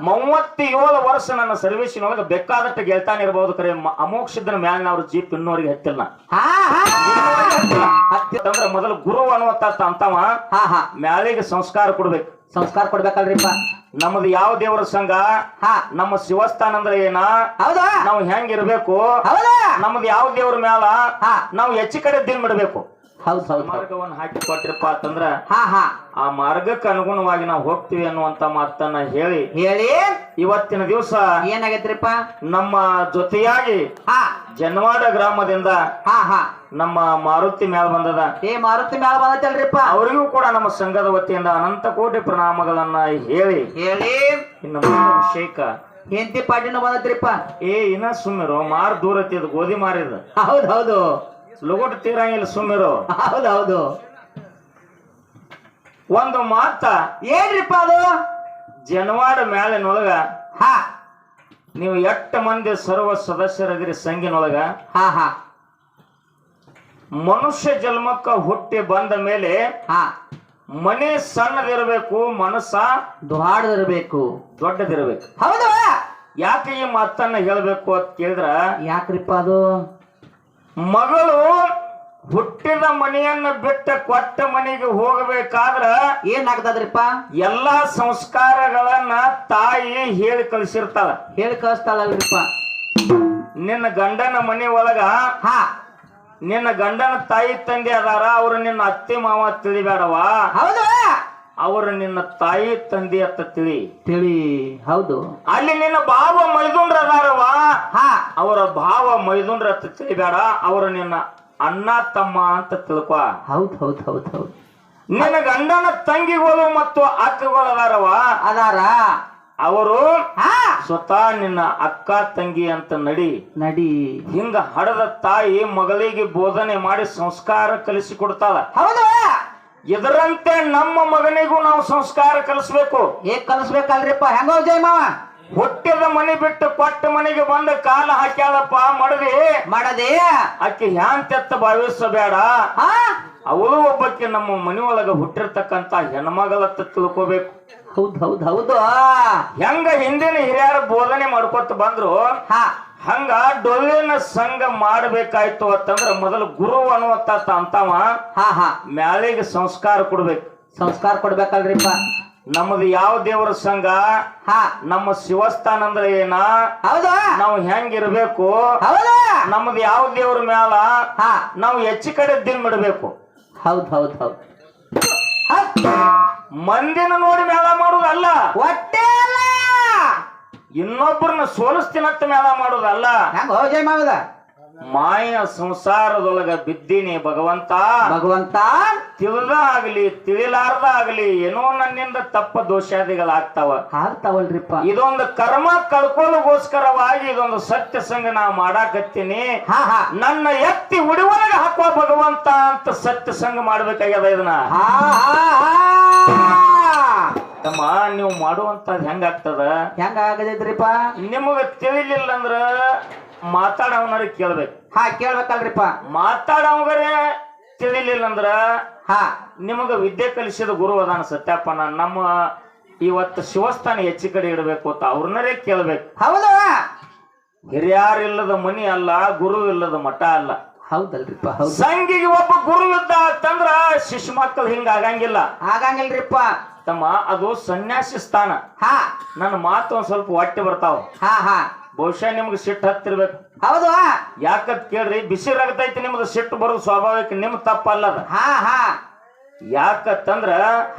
ಮೂವತ್ತೇಳು ವರ್ಷ ನನ್ನ ಸರ್ವಿಸಿನೊಳಗೆ ಬೇಕಾದಷ್ಟು ಗೆಲ್ತಾನೆ ಇರಬಹುದು ಕರೆ. ಮ- ಮ್ಯಾಲ ಅವ್ರ ಜೀಪ್ ಇನ್ನೋರಿಗೆ ಹತ್ತಿಲ್ಲ ಹಾ ಹಾ. ಹತ್ತಿ- ಅಂದ್ರೆ ಮೊದಲು ಗುರು ಅನ್ನುವಂತ ಅಂತವ. ಹಾ ಹಾ. ಮ್ಯಾಲಿಗೆ ಸಂಸ್ಕಾರ ಕೊಡ್ಬೇಕು. ಸಂಸ್ಕಾರ ಕೊಡ್ಬೇಕಲ್ರಿಪ್ಪ. ನಮ್ದು ಯಾವ ದೇವರ ಸಂಘ? ಹಾ. ನಮ್ಮ ಶಿವಸ್ಥಾನ ಅಂದ್ರೆ ಏನ? ಹೌದಾ? ನಾವು ಹೆಂಗಿರ್ಬೇಕು? ಹೌದಾ? ನಮ್ದು ಯಾವ ದೇವ್ರ ಮ್ಯಾಲ? ಹಾ. ನಾವು ಹೆಚ್ಚು ಕಡೆ ದಿನ ಬಿಡ್ಬೇಕು. ಹೌದ್ ಹೌದು ಹೌದ್. ಮಾರ್ಗವನ್ನು ಹಾಕಿ ಕೊಟ್ಟಿರಪ್ಪ ಅಂತಂದ್ರ ಹಾ ಹಾ. ಆ ಮಾರ್ಗಕ್ಕೆ ಅನುಗುಣವಾಗಿ ನಾವು ಹೋಗ್ತೀವಿ ಅನ್ನುವಂತ ಮಾತನ್ನ ಹೇಳಿ ಹೇಳಿ. ಇವತ್ತಿನ ದಿವಸ ಏನಾಗೈತ್ರಿಪ್ಪ? ನಮ್ಮ ಜೊತೆಯಾಗಿ ಹಾ. ಜನವಾಡ ಗ್ರಾಮದಿಂದ ಹಾ ಹಾ. ನಮ್ಮ ಮಾರುತಿ ಮ್ಯಾಲ್ ಬಂದದ. ಏ ಮಾರುತಿ ಮ್ಯಾಲ್ ಬಂದೈತಲ್ರಿಪ್ಪ? ಅವರಿಗೂ ಕೂಡ ನಮ್ಮ ಸಂಘದ ವತಿಯಿಂದ ಅನಂತ ಕೋಟಿ ಪ್ರಣಾಮಗಳನ್ನ ಹೇಳಿ. ಹೇಳಿ. ಇನ್ನು ಅಭಿಷೇಕ. ಹೆಂಡತಿ ಪಾಟಿನೂ ಬಂದೈತ್ರಿಪ್ಪ? ಏ ಇನ್ನ ಸುಮ್ಮರು ಮಾರ್ ದೂರ ಐತಿ ಗೋಧಿ ಮಾರಿದ. ಹೌದೌದು ಹೌದು. ಲಗೋಟ್ ತೀರಂಗಿಲ್ಲ ಸುಮ್ಮರು ಹೌದೌದು. ಹೌದು ಒಂದು ಮಾತ. ಏನ್ರಿಪ್ಪ ಅದು? ಜನವಾಡ ಮ್ಯಾಲಿನೊಳಗ ಹಾ. ನೀವು ಎಷ್ಟು ಮಂದಿ ಸರ್ವ ಸದಸ್ಯರಾಗಿರಿ ಸಂಘಿನೊಳಗ? ಹಾ ಹಾ. ಮನುಷ್ಯ ಜನ್ಮಕ್ಕ ಹುಟ್ಟಿ ಬಂದ ಮೇಲೆ ಹಾ. ಮನೆ ಸಣ್ಣದಿರಬೇಕು ಮನಸ್ಸ ದೊಡ್ಡದಿರಬೇಕು. ದೊಡ್ಡದಿರಬೇಕು. ಹೌದು. ಯಾಕೆ ಈ ಮಾತನ್ನ ಹೇಳ್ಬೇಕು ಅಂತ ಕೇಳಿದ್ರ? ಯಾಕ್ರಿಪ್ಪ ಅದು? ಮಗಳು ಹುಟ್ಟಿದ ಮನೆಯನ್ನ ಬಿಟ್ಟ ಕೊಟ್ಟ ಮನೆಗೆ ಹೋಗಬೇಕಾದ್ರ ಏನಾಗ್ತದ್ರಿಪ್ಪ? ಎಲ್ಲಾ ಸಂಸ್ಕಾರಗಳನ್ನ ತಾಯಿ ಹೇಳಿ ಕಳಿಸಿರ್ತಾಳ. ಹೇಳಿ ಕಳಿಸ್ತಾಳಲ್ರಿಪ್ಪ. ನಿನ್ನ ಗಂಡನ ಮನೆ ಒಳಗ ಹಾ. ನಿನ್ನ ಗಂಡನ ತಾಯಿ ತಂದೆ ಅದಾರ ಅವ್ರು ನಿನ್ನ ಅತ್ತೆ ಮಾವ ತಿಳಿಬೇಡವಾ? ಹೌದು. ಅವರು ನಿನ್ನ ತಾಯಿ ತಂದೆ ಅಂತ ತಿಳಿ. ತಿಳಿ ಹೌದು. ಅಲ್ಲಿ ನಿನ್ನ ಭಾವ ಮೈದುಂಡ್ರ ಅದಾರವ ಹಾ. ಅವರ ಭಾವ ಮೈದುಂಡ್ರ ಅಂತ ತಿಳಿಬೇಡ. ಅವರು ನಿನ್ನ ಅಣ್ಣ ತಮ್ಮ ಅಂತ ತಿಳ್ಕೊ. ಹೌದ್ ಹೌದ್ ಹೌದ್ ಹೌದ್. ನಿನ್ನ ಗಂಡನ ತಂಗಿಗಳು ಮತ್ತು ಅಕ್ಕಗಳು ಅದಾರವ ಅದಾರ? ಅವರು ಹಾ. ಸ್ವತಃ ನಿನ್ನ ಅಕ್ಕ ತಂಗಿ ಅಂತ ನಡಿ. ನಡಿ. ಹಿಂಗ ಹಡದ ತಾಯಿ ಮಗಳಿಗೆ ಬೋಧನೆ ಮಾಡಿ ಸಂಸ್ಕಾರ ಕಲಿಸಿ ಕೊಡ್ತಾಳ. ಹೌದು. ಇದರಂತೆ ನಮ್ಮ ಮಗನಿಗೂ ನಾವು ಸಂಸ್ಕಾರ ಕಲಿಸ್ಬೇಕು. ಏನ್ ಕಲಿಸ್ಬೇಕಲ್ರಿಪ್ಪ. ಹೆಂಗೋ ಜೈ ಮಾವ ಹುಟ್ಟಿದ ಮನೆ ಬಿಟ್ಟು ಕೊಟ್ಟ ಮನೆಗೆ ಬಂದ ಕಾಲ ಹಾಕ್ಯಾಳಪ್ಪ ಮಡದಿ? ಮಾಡದೆ? ಆಕೆ ಹ್ಯಾಂತೆತ್ತ ಭಾವಿಸಬೇಡ. ಹಾ ಅವಳು ಒಬ್ಬಕ್ಕೆ ನಮ್ಮ ಮನೆಯೊಳಗ ಹುಟ್ಟಿರ್ತಕ್ಕಂತ ಹೆಣ್ಮಗಳತ್ತ ತಿಳ್ಕೋಬೇಕು. ಹೌದ್ ಹೌದ್ ಹೌದು. ಹೆಂಗ ಹಿಂದಿನ ಹಿರಿಯರ ಬೋಧನೆ ಮಾಡ್ಕೊತ ಬಂದ್ರು ಹಾ. ಹಂಗ ಡೊಳ್ಳಿನ ಸಂಘ ಮಾಡ್ಬೇಕಾಯ್ತು ಅಂತಂದ್ರ ಮೊದಲು ಗುರು ಅನ್ನುವಂತ ಅಂತವ. ಹಾ ಹಾ. ಮ್ಯಾಲಿಗೆ ಸಂಸ್ಕಾರ ಕೊಡ್ಬೇಕು. ಸಂಸ್ಕಾರ ಕೊಡ್ಬೇಕಲ್ರಿಪ್ಪ. ನಮ್ದು ಯಾವ ದೇವರ ಸಂಘ? ಹಾ. ನಮ್ಮ ಶಿವಸ್ಥಾನ ಅಂದ್ರೆ ಏನ? ಹೌದಾ? ನಾವು ಹೆಂಗಿರ್ಬೇಕು? ಹೌದಾ? ನಮ್ಮದು ಯಾವ ದೇವ್ರ ಮ್ಯಾಲ? ಹಾ. ನಾವು ಹೆಚ್ಚು ಕಡೆ ದಿನ ಬಿಡ್ಬೇಕು ಹೌದ್ ಹೌದ್ ಹೌದ್. ಮಂದಿನ ನೋಡಿ ಮೇಳ ಮಾಡುದಲ್ಲ. ಹೊಟ್ಟೆ ಅಲ್ಲ. ಇನ್ನೊಬ್ಬರನ್ನ ಸೋಲಿಸ್ತೀನತ್ತ ಮೇಳ ಮಾಡೋದಲ್ಲ. ಹೆಂಗ ಮಾವದ ಮಾಯ ಸಂಸಾರದೊಳಗ ಬಿದ್ದೀನಿ ಭಗವಂತ. ಭಗವಂತ? ತಿಳಿದ ಆಗ್ಲಿ ತಿಳಿಲಾರ್ದ ಆಗ್ಲಿ ಏನೋ ನನ್ನಿಂದ ತಪ್ಪ ದೋಷಾದಿಗಳಾಗ್ತಾವ. ಆಗ್ತಾವಲ್ರಿಪ್ಪ. ಇದೊಂದು ಕರ್ಮ ಕಳ್ಕೊಳ್ಳೋಗೋಸ್ಕರವಾಗಿ ಇದೊಂದು ಸತ್ಯ ಸಂಘ ನಾ ಮಾಡಾಕತ್ತೀನಿ. ನನ್ನ ಎತ್ತಿ ಉಡಿವೊಳಗೆ ಹಾಕುವ ಭಗವಂತ ಅಂತ ಸತ್ಯ ಸಂಘ ಮಾಡ್ಬೇಕಾಗ್ಯದ ಇದನ್ನ. ತಮ್ಮ ನೀವು ಮಾಡುವಂತದ್ ಹೆಂಗಾಗ್ತದ ಹೆಂಗ ಆಗದೈತ್ರಿಪ್ಪ ನಿಮಗ ತಿಳಿಲಿಲ್ಲ ಅಂದ್ರ ಮಾತಾಡವನರ ಕೇಳ್ಬೇಕು. ಹಾ ಕೇಳ್ಬೇಕಲ್ರಿಪ್ಪ. ಮಾತಾಡವರೇ ತಿಳಿಲಿಲ್ಲ ಅಂದ್ರ ಹಾ. ನಿಮಗ ವಿದ್ಯೆ ಕಲಿಸಿದ ಗುರು ಅದಾನ ಸತ್ಯಪ್ಪನ ನಮ್ಮ ಇವತ್ತು ಶಿವಸ್ಥಾನ ಹೆಚ್ಚು ಕಡೆ ಇಡಬೇಕು ಅಂತ ಅವ್ರನ್ನರೇ ಕೇಳ್ಬೇಕು. ಹೌದು? ಹಿರಿಯಾರಿಲ್ಲದ ಮನಿ ಅಲ್ಲ ಗುರು ಇಲ್ಲದ ಮಠ ಅಲ್ಲ. ಹೌದಲ್ರಿಪ್ಪ ಹೌದು. ಸಂಘಿಗೆ ಒಬ್ಬ ಗುರು ಇದ್ದ ಅಂತಂದ್ರ ಶಿಶು ಮಕ್ಕಳು ಹಿಂಗ ಆಗಂಗಿಲ್ಲ. ಆಗಂಗಿಲ್ರಿಪ್ಪ. ತಮ್ಮ ಅದು ಸನ್ಯಾಸಿ ಸ್ಥಾನ. ಹಾ. ನನ್ನ ಮಾತು ಒಂದ್ ಸ್ವಲ್ಪ ಹೊಟ್ಟೆ ಬರ್ತಾವ. ಹಾ ಹಾ. ಬಹುಶಃ ನಿಮ್ಗೆ ಸಿಟ್ಟು ಹತ್ತಿರ್ಬೇಕು. ಹೌದು ಯಾಕಂತ ಕೇಳ್ರಿ ಬಿಸಿ ರಗತೈತಿ ನಿಮ್ದು ಸಿಟ್ಟು ಬರೋದು ಸ್ವಾಭಾವಿಕ ನಿಮ್ ತಪ್ಪಲ್ಲದ. ಹಾ ಹಾ. ಯಾಕಂತಂದ್ರ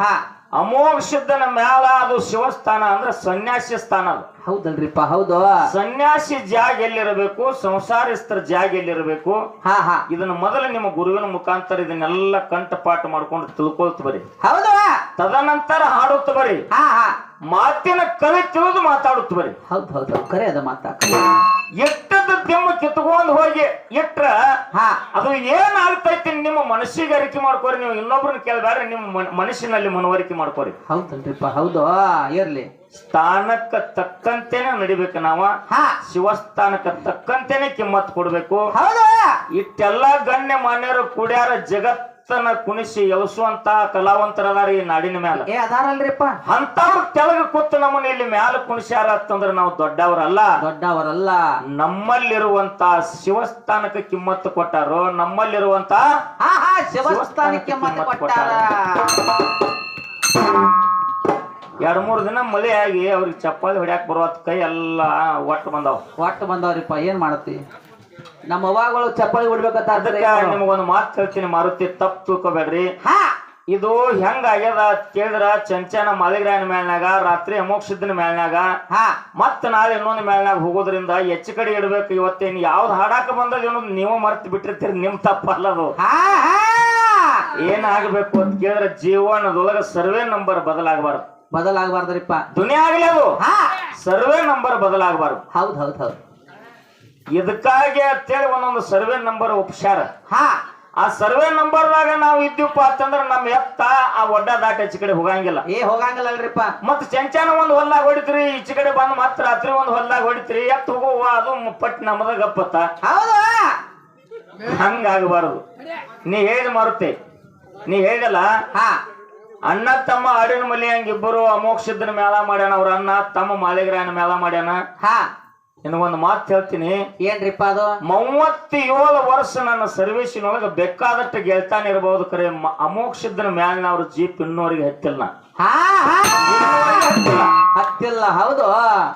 ಹಾ. ಅಮೋಘ ಸಿದ್ಧನ ಮ್ಯಾಲ ಅದು ಶಿವಸ್ಥಾನ ಅಂದ್ರೆ ಸನ್ಯಾಸಿ ಸ್ಥಾನ ಅದು. ಹೌದಲ್ರಿಪ್ಪ ಹೌದು. ಸನ್ಯಾಸಿ ಜಾಗ ಎಲ್ಲಿರಬೇಕು ಸಂಸಾರಿಸ್ತರ ಜಾಗ ಎಲ್ಲಿರಬೇಕು ಹಾ ಹಾ. ಇದನ್ನ ಮೊದಲು ನಿಮ್ಮ ಗುರುವಿನ ಮುಖಾಂತರ ಇದನ್ನೆಲ್ಲ ಕಂಠಪಾಠ ಮಾಡ್ಕೊಂಡು ತಿಳ್ಕೊಳ್ತ ಬರಿ. ಹೌದು. ತದನಂತರ ಹಾಡುತ್ತ ಬರಿ. ಹಾ ಹಾ. ಮಾತಿನ ಕಲೆ ತಿಳಿದು ಮಾತಾಡುತ್ತ ಬರಿ. ಹೌದು ಹೌದು ಹೌದ್. ಕರೆ ಅದ ಮಾತಾ. ಎಟ್ಟದ ದಿಮ್ಮ ಕಿತ್ಕೊಂಡು ಹೋಗಿ ಇಟ್ರ ಹಾ. ಅದು ಏನ್ ಆಗ್ತೈತಿ ನಿಮ್ಮ ಮನಸ್ಸಿಗೆ ಅರಿಕೆ ಮಾಡ್ಕೋರಿ ನೀವು ಇನ್ನೊಬ್ರನ್ನ ಕೇಳಬೇಡ್ರಿ ನಿಮ್ಮ ಮನ- ಮನಸ್ಸಿನಲ್ಲಿ ಮನವರಿಕೆ ಮಾಡ್ಕೋರಿ. ಹೌದಲ್ರಿಪ್ಪ ಹೌದು ಇರ್ಲಿ. ಸ್ಥಾನಕ್ಕ ತಕ್ಕಂತೇನೆ ನಡಿಬೇಕು ನಾವ. ಹಾ. ಶಿವಸ್ಥಾನಕ್ಕ ತಕ್ಕಂತೆನೆ ಕಿಮ್ಮತ್ ಕೊಡ್ಬೇಕು. ಹೌದಾ. ಇಟ್ಟೆಲ್ಲಾ ಗಣ್ಯ ಮಾನ್ಯರು ಕುಡಿಯಾರ ಜಗತ್ ಎತ್ತನ ಕುಣಿಸಿ ಎವಸುವಂತ ಕಲಾವಂತರದಾರ ಈ ನಾಡಿನ ಮ್ಯಾಲ. ಏ ಅದಾರಲ್ರಿಪ್ಪ? ಅಂತವ್ರ ಕೆಳಗ ಕೂತು ನಮ್ಮನ್ನ ಇಲ್ಲಿ ಮ್ಯಾಲ ಕುಣಿಸ್ಯಾರ ಅಂತಂದ್ರ ನಾವು ದೊಡ್ಡವರಲ್ಲ. ದೊಡ್ಡವರಲ್ಲ. ನಮ್ಮಲ್ಲಿರುವಂತ ಶಿವಸ್ಥಾನಕ್ಕೆ ಕಿಮ್ಮತ್ತು ಕೊಟ್ಟಾರೋ ನಮ್ಮಲ್ಲಿರುವಂತ ಶಿವಸ್ಥಾನಕ್ಕೆ ಕೊಟ್ಟಾರ. ಎರಡ್ ಮೂರ್ ದಿನ ಮಳೆ ಆಗಿ ಅವ್ರಿಗೆ ಚಪ್ಪಾಳಿ ಹೊಡ್ಯಾಕ್ ಬರುವತ್ ಕೈ ಎಲ್ಲ ಒಟ್ಟು ಬಂದಾವ. ಒಟ್ಟು ಬಂದವ್ರಿಪ್ಪ ಏನ್ ಮಾಡತ್ತಿ ನಮ್ಮ ಅವಾಗಳು ಚಪ್ಪಲಿ ಹೊಡ್ಬೇಕಂತ ಅದಕ್ಕ ನಿಮಗೊಂದು ಮಾತು ಹೇಳ್ತೀನಿ ಮಾರುತಿ ತಪ್ಪ ತಿಳ್ಕೊಬೇಡ್ರಿ. ಹಾ. ಇದು ಹೆಂಗ ಆಗ್ಯದ ಕೇಳಿದ್ರ ಚಂಚನ ಮಾಲಿಗ್ರಾಯನ ಮೇಲ್ನಾಗ ರಾತ್ರಿ ಅಮೋಕ್ಷಿದ್ದನ ಮೇಲ್ನಾಗ ಹಾ. ಮತ್ತ ನಾಳೆ ಇನ್ನೊಂದು ಮೇಲ್ನಾಗ ಹೋಗೋದ್ರಿಂದ ಹೆಚ್ಚು ಕಡೆ ಇಡ್ಬೇಕು ಇವತ್ತೇನ್ ಯಾವ್ದು ಹಾಡಾಕ ಬಂದದ ಇನ್ನೊಂದು ನೀವು ಮರ್ತು ಬಿಟ್ಟಿರ್ತೀರಿ ನಿಮ್ ತಪ್ಪಲ್ಲ ಅದು ಹಾ ಹಾ. ಏನಾಗಬೇಕು ಅಂತ ಕೇಳಿದ್ರ ಜೀವನದೊಳಗ ಸರ್ವೆ ನಂಬರ್ ಬದಲಾಗಬಾರ್ದು. ಬದಲಾಗಬಾರ್ದ್ರಿಪ್ಪ. ದುನಿಯಾ ಆಗ್ಲಿ ಅದು ಸರ್ವೆ ನಂಬರ್ ಬದಲಾಗಬಾರ್ದು. ಹೌದ್ ಹೌದ್ ಹೌದ್. ಇದಕ್ಕಾಗಿ ಅಂತೇಳಿ ಒಂದೊಂದು ಸರ್ವೆ ನಂಬರ್ ಒಪ್ಸ್ಯಾರ. ಹಾ. ಆ ಸರ್ವೆ ನಂಬರ್ದಾಗ ನಾವು ಇದ್ದೀವಪ್ಪ ಅಂತಂದ್ರ ನಮ್ ಎತ್ತ ಆ ಒಡ್ಡ ದಾಟ ಈಚೆ ಕಡೆ ಹೋಗಂಗಿಲ್ಲ. ಏ ಹೋಗಂಗಿಲ್ಲ ಅಲ್ರಿಪ್ಪ ಮತ್ ಚಂಚಾನ ಒಂದ್ ಹೊಲ್ದಾಗ ಹೊಡಿತ್ರಿ ಈಚೆ ಕಡೆ ಬಂದ್ ಮತ್ ರಾತ್ರಿ ಒಂದ್ ಹೊಲ್ದಾಗ ಹೊಡಿತ್ರಿ ಎತ್ ಹೋಗುವ ಅದು ಪಟ್ ನಮ್ಮದ ಗಪ್ಪತ್ತ ಹೌದು. ಹಂಗಾಗಬಾರದು. ನೀ ಹೇಳಿದ ಮಾರುತ್ತೆ ನೀ ಹೇಳಲ್ಲ? ಹಾ. ಅಣ್ಣ ತಮ್ಮ ಆಡಿನ ಮಲಿ ಹಂಗಿಬ್ಬರು ಅಮೋಕ್ಷಿದ್ದನ ಮೇಳ ಮಾಡ್ಯಾನ ಅವ್ರ ಅಣ್ಣ ತಮ್ಮ ಮಾಳಿಗ್ರಾಯನ ಮೇಳ ಮಾಡ್ಯಾನ. ಹಾ. ನಿನಗೊಂದು ಮಾತು ಹೇಳ್ತೀನಿ. ಏನ್ರಿಪ್ಪ ಅದು? ಮೂವತ್ತೇಳು ವರ್ಷ ನನ್ನ ಸರ್ವಿಸಿನೊಳಗ ಬೇಕಾದಷ್ಟು ಗೆಳ್ತಾನೆ ಇರಬಹುದು ಕರೆ. ಮ್ಯಾಲಿನ ಅವ್ರ ಜೀಪ್ ಇನ್ನೋರಿಗೆ ಹತ್ತಿಲ್ಲ ಹತ್ತಿಲ್ಲ ಹೌದು.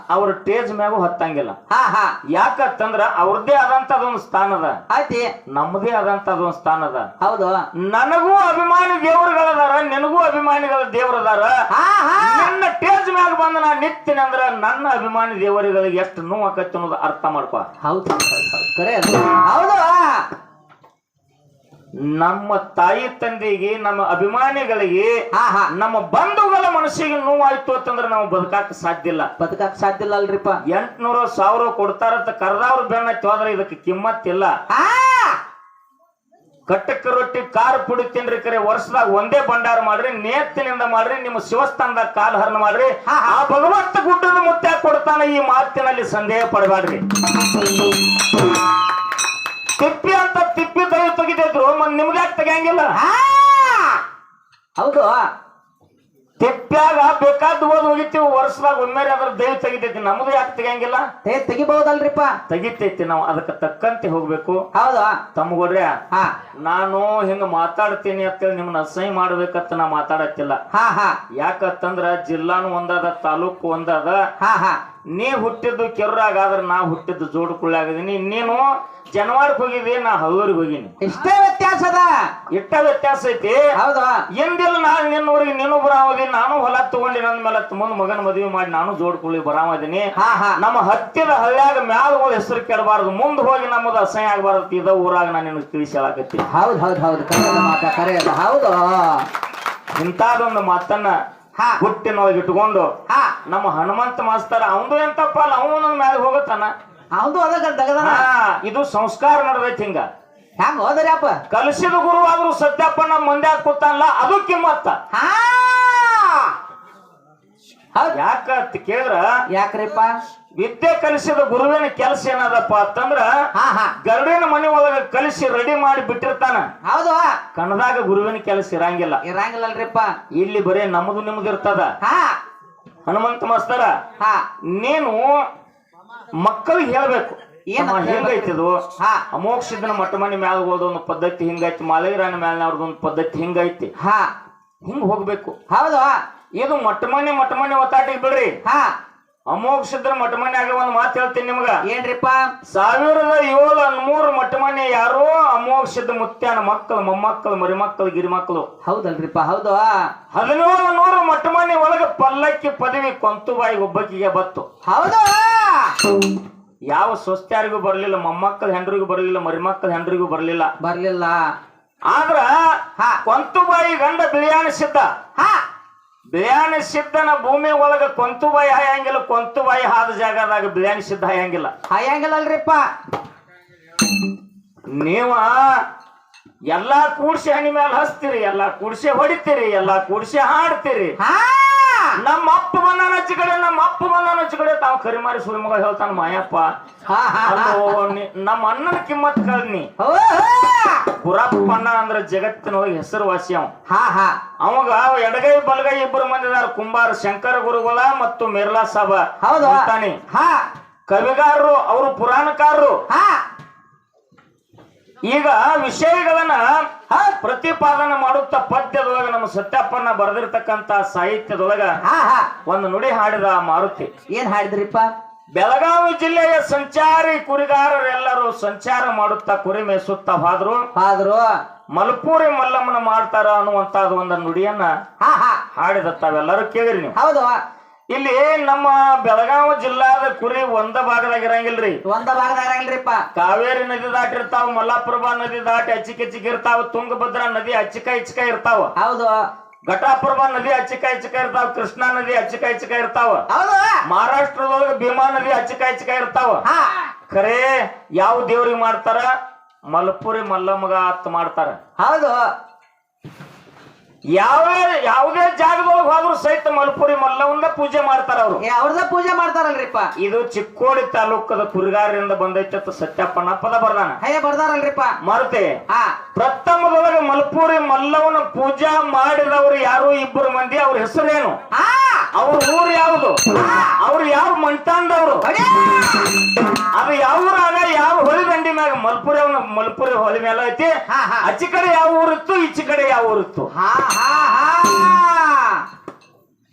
ಅವ್ರ ಟೇಜ್ ಮ್ಯಾಗೂ ಹತ್ತಂಗಿಲ್ಲ. ಹಾ ಹಾ. ಯಾಕಂತಂದ್ರ ಅವ್ರದ್ದೇ ಆದಂತ ಅದೊಂದು ಸ್ಥಾನ ಅದ. ಆಯ್ತಿ. ನಮ್ಮದೇ ಆದಂತ ಅದೊಂದು ಸ್ಥಾನ ಅದ. ಹೌದು. ನನಗೂ ಅಭಿಮಾನಿ ದೇವರುಗಳದಾರ ನಿನಗೂ ಅಭಿಮಾನಿಗಳ ದೇವರದಾರ. ನನ್ನ ಟೇಜ್ ಮ್ಯಾಗ ಬಂದ ನಾ ನಿತ್ತೀನಿ ಅಂದ್ರ ನನ್ನ ಅಭಿಮಾನಿ ದೇವರುಗಳಿಗೆ ಎಷ್ಟು ನೋವು ಆಕೈತಿ ಅನ್ನೋದು ಅರ್ಥ ಮಾಡ್ಕೊ. ಹೌದು ಹೌದು ಹೌದು. ಹೌದು ಕರೆ ಹೌದು. ನಮ್ಮ ತಾಯಿ ತಂದೆಗೆ ನಮ್ಮ ಅಭಿಮಾನಿಗಳಿಗೆ ನಮ್ಮ ಬಂಧುಗಳ ಮನಸ್ಸಿಗೆ ನೋವಾಯ್ತು ಅಂತಂದ್ರೆ ನಾವು ಬದುಕಾಕ ಸಾಧ್ಯ ಇಲ್ಲ. ಬದುಕಕ್ ಸಾಧ್ಯ ಇಲ್ಲ ಅಲ್ರಿಪ್ಪ. ಎಂಟ್ನೂರ ಸಾವಿರ ಕೊಡ್ತಾರಂತ ಕರ್ದವ್ರ ಬೆನ್ನ ಹೋದ್ರೆ ಇದಕ್ಕೆ ಕಿಮ್ಮತ್ತಿಲ್ಲ ಕಟ್ಟಕ್ಕೆ ಕಟ್ಟಕ್ಕ ರೊಟ್ಟಿ ಕಾರ್ ಪುಡಿ ತಿನ್ರಿ ಕರೆ ವರ್ಷದಾಗ ಒಂದೇ ಭಂಡಾರ ಮಾಡ್ರಿ ನೇತ್ತಿನಿಂದ ಮಾಡ್ರಿ ನಿಮ್ಮ ಶಿವಸ್ಥಾನದಾಗ ಕಾಲ್ ಹರಣ ಮಾಡ್ರಿ. ಆ ಭಗವಂತ ಗುಡ್ಡದ ಮುತ್ತ ಕೊಡ್ತಾನೆ ಈ ಮಾತಿನಲ್ಲಿ ಸಂದೇಹ ಪಡಬೇಡ್ರಿ. ತಿಪ್ಪಿ ಅಂತ ತಿಪ್ಪಿ ದಯ ತೆಗಿತಿದ್ರು ಮತ್ತೆ ನಿಮ್ಗೆ ಯಾಕೆ ತೆಗಿಯಂಗಿಲ್ಲ? ಹಾ ಹೌದು. ತಿಪ್ಪ್ಯಾಗ ಬೇಕಾದ ಓದ್ ಹೋಗಿತ್ತೀವಿ ವರ್ಷದಾಗ ಒಮ್ಮೆಲೆ ಅದ್ರ ದೇವ್ ತೆಗಿತೈತಿ. ನಮ್ದು ಯಾಕೆ ತೆಗಿಯಂಗಿಲ್ಲ? ಏ ತೆಗಿಬಹುದಲ್ರಿಪ್ಪ. ತೆಗಿತೈತಿ ನಾವು ಅದಕ್ಕೆ ತಕ್ಕಂತೆ ಹೋಗ್ಬೇಕು. ಹೌದಾ. ತಮ್ಗೋರ್ರ ಹಾ. ನಾನು ಹಿಂಗ ಮಾತಾಡ್ತೀನಿ ಅಂತೇಳಿ ನಿಮ್ನ ಅಸಹ್ಯ ಮಾಡ್ಬೇಕಂತ ನಾ ಮಾತಾಡತ್ತಿಲ್ಲ. ಹಾ ಹಾ. ಯಾಕಂತಂದ್ರ ಜಿಲ್ಲಾನು ಒಂದದ ತಾಲೂಕು ಒಂದದ. ಹಾ ಹಾ. ನೀ ಹುಟ್ಟಿದ್ದು ಕೆರ್ರಾಗ ಆದ್ರೆ ನಾ ಹುಟ್ಟಿದ್ದು ಜೋಡ್ಕೊಳ್ಳಾಗದೀನಿ ನೀನು ಜನವಾಡಕ್ ಹೋಗಿದಿ ನಾ ಹಗರಿಗೆ ಹೋಗಿನಿ. ಇಷ್ಟೇ ವ್ಯತ್ಯಾಸ ಅದ. ಇಟ್ಟ ವ್ಯತ್ಯಾಸ ಐತಿ. ಹೌದಾ. ಎಂದಿಲ್ಲ ನಾನು ನಿನ್ನೂರಿಗೆ ನೀನು ಬರಾವದಿ ನಾನು ಹೊಲ ತಗೊಂಡಿ ನನ್ನ ಮೇಲೆ ಮುಂದ್ ಮಗನ ಮದುವೆ ಮಾಡಿ ನಾನು ಜೋಡ್ಕೊಳ್ಳಿ ಬರಾಮದೀನಿ ನಮ್ಮ ಹತ್ತಿರ ಹಳ್ಳ್ಯಾಗ ಮ್ಯಾಲಗಳ ಹೆಸರು ಕೆಡಬಾರದು. ಮುಂದ್ ಹೋಗಿ ನಮ್ಮದು ಅಸಹ್ಯ ಆಗಬಾರದು. ಇದ ಊರಾಗ ನಾನು ನಿನಗೆ ತಿಳಿಸಿ ಹೇಳಕತ್ತೀನಿ ಹೌದು ಹೌದು ಹೌದು. ಕರೆ ಅದ ಮಾತ ಹೌದು. ಇಂಥದೊಂದು ಮಾತನ್ನ ಹುಟ್ಟಿನೊಳಗೆ ಇಟ್ಕೊಂಡು ಹಾ. ನಮ್ಮ ಹನುಮಂತ ಮಾಸ್ತಾರ ಅವಂದು ಎಂತಪ್ಪ ಅಲ್ಲ ಅವನು ಮ್ಯಾಲೆ ಮ್ಯಾಲ ಹೋಗತ್ತಾನ? ಹೌದು ಅದ ದಗದನ ಇದು ಸಂಸ್ಕಾರ ನಡೆದೈತಿ ಹಿಂಗ. ಹೆಂಗ ಹೋದ್ರಿ ಅಪ್ಪ? ಕಲಿಸಿದ ಗುರು ಆದ್ರೂ ಸತ್ಯಪ್ಪ ನಮ್ಮ ಮಂದ್ಯಾಗ ಕೂತಾನಲ್ಲ ಅದು ಕಿಮ್ಮತ್ತ. ಹಾ. ಯಾಕ ಅಂತ ಕೇಳಿದ್ರ ಯಾಕ್ರಿಪ್ಪ? ವಿದ್ಯೆ ಕಲಿಸಿದ ಗುರುವಿನ ಕೆಲಸ ಏನದಪ್ಪ ಅಂತಂದ್ರ ಗರುಡಿನ ಮನೆ ಒಳಗ ಕಲಿಸಿ ರೆಡಿ ಮಾಡಿ ಬಿಟ್ಟಿರ್ತಾನ. ಹೌದು. ಕಣದಾಗ ಗುರುವಿನ ಕೆಲಸ ಇರಂಗಿಲ್ಲ. ಇರಂಗಿಲ್ಲಲ್ರಿಪ್ಪ. ಇಲ್ಲಿ ಬರೀ ನಮ್ದು ನಿಮ್ದು ಇರ್ತದ ಹಾ. ಹನುಮಂತ ಮಾಸ್ತರ ಹಾ. ನೀನು ಮಕ್ಕಳಿಗೆ ಹೇಳ್ಬೇಕು? ಹಿಂಗೈತಿದು ಅಮೋಕ್ಷಿದನ ಮಟ್ಟ ಮನೆ ಮ್ಯಾಲ ಹೋದೊಂದು ಪದ್ಧತಿ ಹಿಂಗೈತಿ ಮಾಲಗಿರಾನ ಮ್ಯಾಲ ಒಂದು ಪದ್ಧತಿ ಹಿಂಗೈತಿ. ಹಾ. ಹಿಂಗ್ ಹೋಗ್ಬೇಕು. ಹೌದು. ಇದು ಮೊಟ್ಟ ಮನೆ ಮೊಟ್ಟ ಮನೆ ಒತ್ತಾಟಿಗೆ ಬಿಡ್ರಿ. ಹಾ. ಮೊಟ್ಟ ಮಟ್ಟ ಆಗ ಒಂದ್ ಮಾತು ಹೇಳ್ತೀನಿ ನಿಮ್ಗ. ಏನ್ರಿಪ್ಪ? ಸಾವಿರದ ಏಳು ಹನ್ಮೂರು ಮೊಟ್ಟ ಮನೆ ಯಾರೋ ಅಮೋಕ್ಷದ ಮುತ್ಯಾನ ಮಕ್ಕಳು ಮೊಮ್ಮಕ್ಕಳು ಮರಿಮಕ್ಕಳು ಗಿರಿಮಕ್ಕಳು. ಹೌದಲ್ರಿಪ್ಪ ಹೌದು. ಹದಿನೇಳು ನೂರು ಮೊಟ್ಟ ಮನೆ ಒಳಗೆ ಪಲ್ಲಕ್ಕಿ ಪದವಿ ಕೊಂತುಬಾಯಿ ಒಬ್ಬಕ್ಕಿಗೆ ಬತ್ತು. ಹೌದು. ಯಾವ ಸ್ವಸ್ತ್ಯಾರಿಗೂ ಬರಲಿಲ್ಲ ಮೊಮ್ಮಕ್ಕಳ ಹೆಂಡ್ರಿಗೂ ಬರಲಿಲ್ಲ ಮರಿಮಕ್ಕಳ ಹೆಂಡ್ರಿಗೂ ಬರಲಿಲ್ಲ. ಬರ್ಲಿಲ್ಲ. ಆದ್ರ ಹಾ. ಕೊಂತುಬಾಯಿ ಗಂಡ ಬಿಳಿಯಾಣಿಸಿದ್ದ. ಹಾ. ಬಿಳಿಯಾನಿ ಸಿದ್ಧನ ಭೂಮಿ ಒಳಗ ಕೊಂತುಬಾಯಿ ಹಾಯಂಗಿಲ್ಲ ಕೊಂತು ಬಾಯಿ ಹಾದ ಜಾಗದಾಗ ಬಿಳಿಯಾಣಿ ಸಿದ್ಧ ಹಾಯಂಗಿಲ್ಲ. ಅಲ್ರಿಪ್ಪ ನೀವ ಎಲ್ಲಾ ಕೂಡ್ಸಿ ಹಣಿ ಮೇಲೆ ಹಚ್ತೀರಿ ಎಲ್ಲಾ ಕೂಡ್ಸಿ ಹೊಡಿತೀರಿ ಎಲ್ಲಾ ಕೂಡ್ಸಿ ಹಾಡ್ತೀರಿ. ಹಾ ನಮ್ಮ ಅಪ್ಪ ಬಂದಾನ ಹಚ್ಚಿ ಕಡೆ ನಮ್ಮ ಅಪ್ಪ ಬಂದಾನ ಹಚ್ಚಿ ಕಡೆ ಕರಿ ಮಾರಿ ಸುಳಿ ಮಗ ಹೇಳ್ತಾನ ಮಾಯಪ್ಪ. ನಮ್ಮ ಅಣ್ಣನ ಕಿಮ್ಮತ್ ಕಳ್ನಿ. ಗುರಪ್ಪ ಅಣ್ಣ ಅಂದ್ರ ಜಗತ್ತಿನೊಳಗೆ ಹೆಸರುವಾಸಿ ಅವ. ಹಾ ಹಾ. ಅವಾಗ ಎಡಗೈ ಬಲಗೈ ಇಬ್ಬರು ಮಂದಿ ಇದಾರ. ಕುಂಬಾರ ಶಂಕರ ಗುರುಗಳ ಮತ್ತು ಮಿರ್ಲಾ ಸಾಬ ಹೌದು. ಅಂತಾನೆ. ಕವಿಗಾರರು ಅವರು ಪುರಾಣಕಾರರು. ಹಾ. ಈಗ ವಿಷಯಗಳನ್ನ ಪ್ರತಿಪಾದನೆ ಮಾಡುತ್ತಾ ಪದ್ಯದೊಳಗ ನಮ್ಮ ಸತ್ಯಪ್ಪನ ಬರೆದಿರ್ತಕ್ಕಂತ ಸಾಹಿತ್ಯದೊಳಗ ಒಂದು ನುಡಿ ಹಾಡಿದ ಮಾರುತಿ. ಏನ್ ಹಾಡಿದ್ರಿಪ್ಪ? ಬೆಳಗಾವಿ ಜಿಲ್ಲೆಯ ಸಂಚಾರಿ ಕುರಿಗಾರರೆಲ್ಲರೂ ಸಂಚಾರ ಮಾಡುತ್ತಾ ಕುರಿ ಮೇಯಿಸುತ್ತಾ ಹಾದ್ರು. ಹಾದ್ರು. ಮಲ್ಪೂರಿ ಮಲ್ಲಮ್ಮನ ಮಾಡ್ತಾರ ಅನ್ನುವಂತ ಒಂದು ನುಡಿಯನ್ನ ಹಾ ಹಾ. ಹಾಡಿದ ತಾವೆಲ್ಲರೂ ಕೇಳಿರಿ ನೀವು. ಹೌದು. ಇಲ್ಲಿ ನಮ್ಮ ಬೆಳಗಾವಿ ಜಿಲ್ಲಾದ ಕುರಿ ಒಂದ ಭಾಗದಾಗ ಇರಂಗಿಲ್ರಿ. ಒಂದ ಭಾಗದಾಗ ಇರಂಗಿಲ್ರಿಪ್ಪ. ಕಾವೇರಿ ನದಿ ದಾಟಿರ್ತಾವ ಮಲ್ಲಾಪುರಬ ನದಿ ದಾಟಿ ಅಚ್ಚಿಕ ಅಚ್ಚಿಕ ಇರ್ತಾವ ತುಂಗಭದ್ರಾ ನದಿ ಅಚ್ಚಿಕ ಇಚ್ಚಿಕ ಇರ್ತಾವ. ಹೌದು. ಘಟಾಪುರಬ ನದಿ ಅಚ್ಚಿಕ ಇಚ್ಚಿಕ ಇರ್ತಾವ ಕೃಷ್ಣಾ ನದಿ ಅಚ್ಚಿಕ ಇಚ್ಚಿಕ ಇರ್ತಾವ. ಹೌದು. ಮಹಾರಾಷ್ಟ್ರದೊಳಗ ಭೀಮಾ ನದಿ ಅಚ್ಚಿಕ ಇಚ್ಚಿಕ ಇರ್ತಾವ. ಹಾ. ಖರೇ ಯಾವ ದೇವ್ರಿಗೆ ಮಾಡ್ತಾರ? ಮಲ್ಪುರಿ ಮಲ್ಲಮ್ಮಗ ಅತ್ ಮಾಡ್ತಾರ. ಹೌದು. ಯಾವೇ ಯಾವುದೇ ಜಾಗದೊಳಗೆ ಹೋದ್ರು ಸಹಿತ ಮಲ್ಪುರಿ ಮಲ್ಲವನ್ನ ಪೂಜೆ ಮಾಡ್ತಾರ ಅವರು. ಅವ್ರದ ಪೂಜೆ ಮಾಡ್ತಾರಲ್ರಿಪ್ಪ. ಇದು ಚಿಕ್ಕೋಡಿ ತಾಲೂಕದ ಕುರಿಗಾರರಿಂದ ಬಂದೈತೆ ಅಂತ ಸತ್ಯಪ್ಪನ ಪದ ಬರ್ದಾನ. ಹೇ ಬರ್ದಾರಲ್ರಿಪ್ಪ. ಮಾರುತಿ ಹಾ. ಪ್ರಥಮದೊಳಗೆ ಮಲ್ಪುರಿ ಮಲ್ಲವನ ಪೂಜಾ ಮಾಡಿದವರು ಯಾರು? ಇಬ್ಬರು ಮಂದಿ. ಅವ್ರ ಹೆಸರೇನು? ಅವ್ರ ಊರು ಯಾವುದು? ಅವ್ರು ಯಾವ ಮಂಟಾಂದವ್ರು! ಅದು. ಯಾವ ಊರಾಗ ಯಾವ ಹೊಳಿ ದಂಡಿ ಮ್ಯಾಗ ಮಲ್ಪುರಿ ಮಲ್ಪುರಿ ಹೊಳಿ ಮೇಲೆ ಐತಿ. ಅಚ್ಚಿ ಕಡೆ ಯಾವ ಊರಿತ್ತು ಈಚಿ ಕಡೆ ಯಾವ ಊರಿತ್ತು? ಹಾ ಹಾ ಹಾ.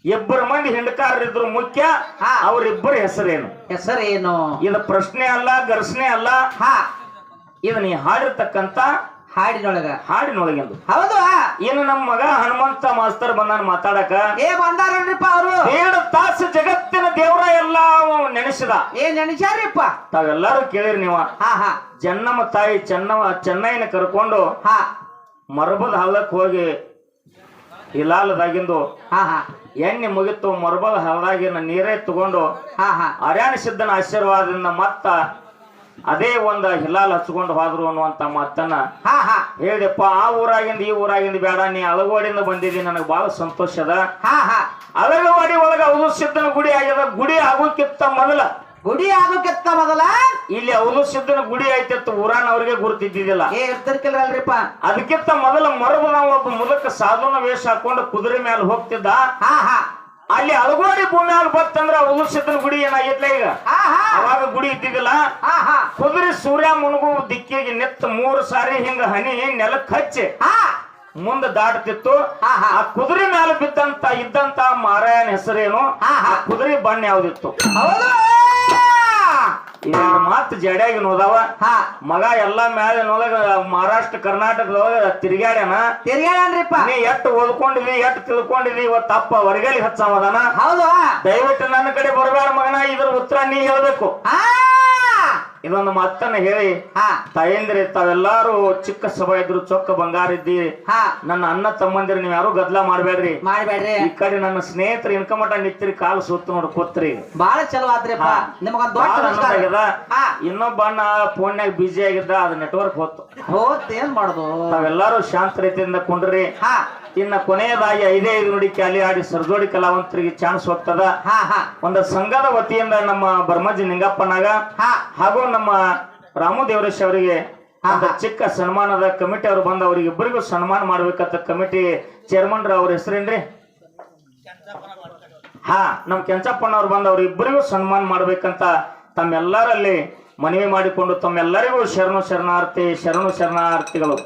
ಇಬ್ಬರು ಮಂದಿ ಹಿಂಡಕಾರರಿದ್ರು ಮುಖ್ಯ. ಅವರಿಬ್ಬರ ಹೆಸರೇನು? ಹೆಸರೇನು? ಇದು ಪ್ರಶ್ನೆ ಅಲ್ಲ ಘರ್ಷಣೆ ಅಲ್ಲ. ಹಾ. ಇದು ನೀ ಹಾಡಿರ್ತಕ್ಕಂತ ಹಾಡಿನೊಳಗ. ಹಾಡಿನೊಳಗೆಂದು. ಹೌದು. ಏನು ನಮ್ಮ ಮಗ ಹನುಮಂತ ಮಾಸ್ತರ್ ಬಂದಾನ ಮಾತಾಡಕ. ಏ ಬಂದಾರಲ್ರಿಪ್ಪ ಅವರು? ಎರಡು ತಾಸು ಜಗತ್ತಿನ ದೇವರ ಎಲ್ಲ ನೆನೆಸಿದ. ಏ ನೆನೆಸ್ಯಾರಿಪ್ಪ? ತಾವೆಲ್ಲರೂ ಕೇಳಿರಿ ನೀವು. ಹಾ ಹಾ. ಚೆನ್ನಮ್ಮ ತಾಯಿ ಚೆನ್ನ ಚೆನ್ನೈನ ಕರ್ಕೊಂಡು ಹಾ. ಮರಬದ ಹಲ್ಲಕ್ಕೆ ಹೋಗಿ ಹಿಲಾಲದಾಗಿಂದು ಹಾ ಹಾ. ಎಣ್ಣೆ ಮುಗಿತು ಮರಬದ ಹಳ್ಳದಾಗಿನ ನೀರೇ ತಗೊಂಡು ಹಾ ಹಾ. ಅರ್ಯಾಣ ಸಿದ್ಧನ ಆಶೀರ್ವಾದದಿಂದ ಮತ್ತ ಅದೇ ಒಂದ ಹಿಲಾಲ್ ಹಚ್ಕೊಂಡು ಹೋದ್ರು ಅನ್ನುವಂತ ಮಾತನ್ನ ಹಾ ಹಾ. ಹೇಳಿದಪ್ಪ ಆ ಊರಾಗಿಂದ ಈ ಊರಾಗಿಂದ ಬೇಡ ನೀ ಅಳಗೋಡಿಂದ ಬಂದಿದ್ದೀನಿ ನನಗೆ ಬಹಳ ಸಂತೋಷ ಅದ. ಹಾ ಹಾ. ಅಳಗವಾಡಿ ಒಳಗ ಅವಧು ಸಿದ್ಧನ ಗುಡಿ ಆಗ್ಯದ ಗುಡಿ ಆಗೋಕ್ಕಿಂತ ಮೊದಲ. ಗುಡಿ ಆಗೋಕೆತ್ತ ಮೊದಲ? ಇಲ್ಲಿ ಅವಧು ಸಿದ್ಧನ ಗುಡಿ ಐತಿತ್ತು ಊರಾನ ಅವ್ರಿಗೆ ಗುರುತಿದ್ದಿದ್ದಿಲ್ಲ. ಏ ಅದಕ್ಕಿಂತ ಮೊದಲ ನಾವು ಒಬ್ಬ ಮುದಕ ಸಾಧುನ ವೇಷ ಹಾಕೊಂಡು ಕುದುರೆ ಮೇಲೆ ಹೋಗ್ತಿದ್ದ. ಹಾ ಹಾ. ಅಲ್ಲಿ ಅಳಗೋಡಿ ಭೂಮಿ ಅಲ್ಲಿ ಬತ್ತಂದ್ರ ಅವಧು ಗುಡಿ ಏನಾಗಿದ್ಲ ಈಗ? ಅವಾಗ ಗುಡಿ ಇದ್ದಿದ್ದಿಲ್ಲ ಕುದುರೆ ಸೂರ್ಯ ಮುಳುಗು ದಿಕ್ಕಿಗೆ ನಿತ್ತ ಮೂರು ಸಾರಿ ಹಿಂಗ ಹನಿ ನೆಲಕ್ಕೆ ಹಚ್ಚಿ ಮುಂದೆ ದಾಟ್ತಿತ್ತು. ಆ ಕುದುರೆ ಮೇಲೆ ಬಿದ್ದಂತ ಇದ್ದಂತ ಮಾರಾಯನ ಹೆಸರೇನು. ಆ ಕುದುರೆ ಬಣ್ಣ ಯಾವ್ದಿತ್ತು? ಎರಡು ಮಾತು ಜಡ್ಯಾಗಿ ನೋದಾವ ಹಾ. ಮಗ ಎಲ್ಲಾ ಮ್ಯಾಲೆ ನೋದಾಗ ಮಹಾರಾಷ್ಟ್ರ ಕರ್ನಾಟಕದೊಳಗ ತಿರ್ಗ್ಯಾಡ್ಯಾನ. ತಿರ್ಗಾಡನ್ರಿಪ್ಪ ನೀ ಎಟ್ ಓದ್ಕೊಂಡಿದಿ ಎಟ್ ತಿಳ್ಕೊಂಡಿದಿ ಇವತ್ತು ಅಪ್ಪ ಹೊರಗಲಿ ಹಚ್ಚವದಾನ ಹೌದು. ದಯವಿಟ್ಟು ನನ್ನ ಕಡೆ ಬರಬೇಡ ಮಗನ ಇದ್ರ ಉತ್ತರ ನೀ ಹೇಳ್ಬೇಕು. ಹಾ. ಇದೊಂದು ಮತ್ತನ್ನ ಹೇಳಿ. ಹಾ. ತಾಯಂದ್ರಿ ತಾವೆಲ್ಲಾರು ಚಿಕ್ಕ ಸಭಾ ಇದ್ರು ಚೊಕ್ಕ ಬಂಗಾರ ಇದ್ದೀರಿ ಹಾ. ನನ್ನ ಅಣ್ಣ ತಮ್ಮಂದಿರು ನೀವ್ ಯಾರು ಗದ್ಲ ಮಾಡ್ಬೇಡ್ರಿ. ಮಾಡ್ಬೇಡ್ರಿ. ಈ ಕಡೆ ನನ್ನ ಸ್ನೇಹಿತರು ಇನ್ಕಮಟ ನಿತ್ತಿರಿ ಕಾಲು ಸುತ್ತ ನೋಡಿ ಕೂತ್ರಿ. ಬಹಳ ಚಲೋ ಆದ್ರಿ ಹಾ. ನಿಮಗೊಂದ್ ದೊಡ್ಡ ನಮಸ್ಕಾರ. ಹಾ. ಇನ್ನೊಬ್ಬ ಅಣ್ಣ ಫೋನ್ಯಾಗ ಬಿಜಿ ಆಗಿದ್ದ ಅದು ನೆಟ್ವರ್ಕ್ ಹೋತು. ಹೋತ್ ಏನ್ ಮಾಡುದು? ತಾವೆಲ್ಲರೂ ಶಾಂತ ರೀತಿಯಿಂದ ಕುಂಡ್ರಿ. ಹಾ. ಇನ್ನ ಕೊನೆಯದಾಗಿ ಐದೇ ಐದು ನುಡಿ ಕ್ಯಾಲಿ ಆಡಿ ಸರ್ಜೋಡಿ ಕಲಾವಂತರಿಗೆ ಚಾನ್ಸ್ ಹೋಗ್ತದ. ಹಾ ಹಾ. ಒಂದು ಸಂಘದ ವತಿಯಿಂದ ನಮ್ಮ ಬರ್ಮಜಿ ನಿಂಗಪ್ಪನಾಗ ಹಾ. ಹಾಗೂ ನಮ್ಮ ರಾಮು ದೇವರೇಶ್ ಅವರಿಗೆ ಚಿಕ್ಕ ಸನ್ಮಾನದ ಕಮಿಟಿ ಅವರು ಬಂದು ಅವರಿಗೆ ಇಬ್ಬರಿಗೂ ಸನ್ಮಾನ ಮಾಡ್ಬೇಕಂತ ಕಮಿಟಿ ಚೇರ್ಮನ್ ಅವ್ರ ಹೆಸರೇನ್ರಿ? ಹಾ ನಮ್ ಕೆಂಚಪ್ಪನವ್ರು ಬಂದ ಅವ್ರ ಇಬ್ಬರಿಗೂ ಸನ್ಮಾನ ಮಾಡ್ಬೇಕಂತ ತಮ್ಮೆಲ್ಲರಲ್ಲಿ ಮನವಿ ಮಾಡಿಕೊಂಡು ತಮ್ಮೆಲ್ಲರಿಗೂ ಶರಣು ಶರಣಾರ್ಥಿ ಶರಣು ಶರಣಾರ್ಥಿಗಳು.